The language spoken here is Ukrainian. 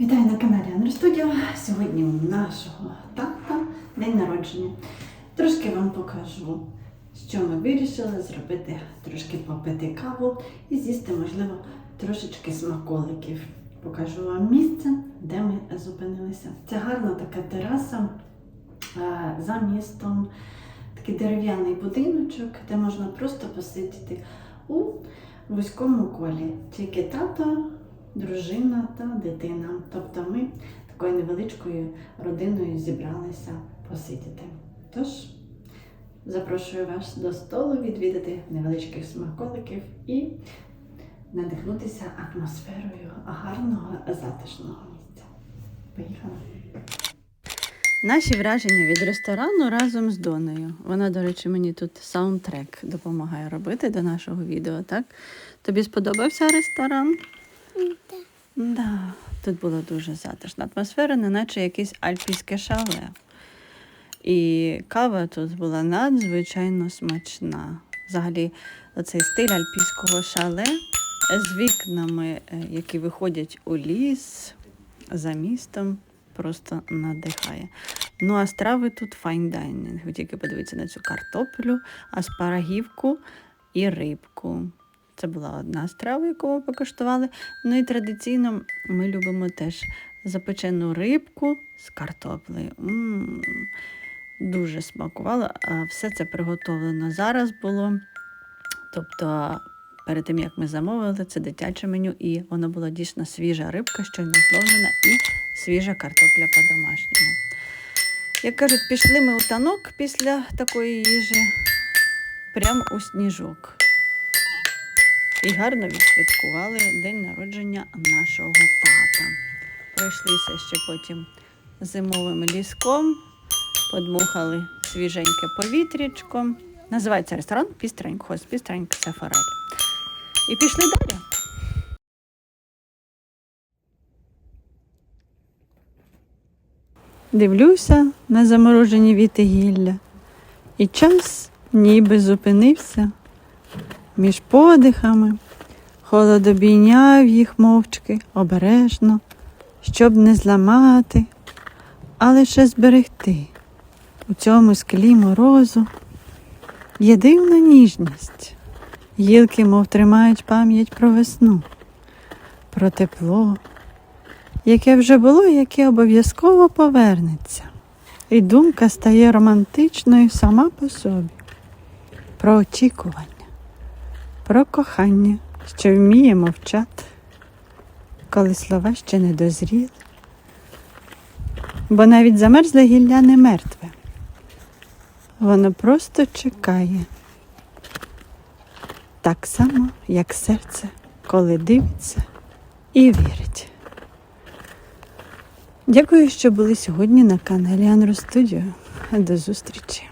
Вітаю на каналі Андрій Студіо. Сьогодні у нашого тата день народження. Трошки вам покажу, що ми вирішили зробити, трошки попити каву і з'їсти, можливо, трошечки смаколиків. Покажу вам місце, де ми зупинилися. Це гарна така тераса е, за містом, такий дерев'яний будиночок, де можна просто посидіти у вузькому колі. Тільки тато, дружина та дитина. Тобто ми такою невеличкою родиною зібралися посидіти. Тож запрошую вас до столу відвідати невеличких смаколиків і надихнутися атмосферою гарного затишного місця. Поїхали! Наші враження від ресторану разом з Донею. Вона, до речі, мені тут саундтрек допомагає робити до нашого відео, так? Тобі сподобався ресторан? Да, тут було дуже затишно. Атмосфера, неначе якесь альпійське шале. І кава тут була надзвичайно смачна. Взагалі, оцей стиль альпійського шале з вікнами, е, які виходять у ліс за містом, просто надихає. Ну, а страви тут файн дайнінг. Ви тільки подивіться на цю картоплю, аспарагівку і рибку. Це була одна страва, яку ми покуштували. Ну і традиційно ми любимо теж запечену рибку з картоплею. м Дуже смакувало. Все це приготовлено зараз було. Тобто, перед тим як ми замовили, це дитяче меню, і воно була дійсно свіжа рибка, щойно зловлена, і свіжа картопля по-домашньому. Як кажуть, пішли ми у танок після такої їжі, прямо у сніжок. І гарно відсвяткували день народження нашого тата. Пройшлися ще потім зимовим ліском, подмухали свіженьке повітрячко. Називається ресторан Пістреньк, хоз Пістреньк Сафарель. І пішли далі. Дивлюся на заморожені віти гілля, і час ніби зупинився між подихами, холод обійняв їх мовчки обережно, щоб не зламати, а лише зберегти. У цьому склі морозу є дивна ніжність. Гілки, мов тримають пам'ять про весну, про тепло, яке вже було, яке обов'язково повернеться. І думка стає романтичною сама по собі, про очікування про кохання, що вміє мовчати, коли слова ще не дозріли. Бо навіть замерзле гілля не мертве. Воно просто чекає. Так само, як серце, коли дивиться і вірить. Дякую, що були сьогодні на каналі Анро Студіо. До зустрічі!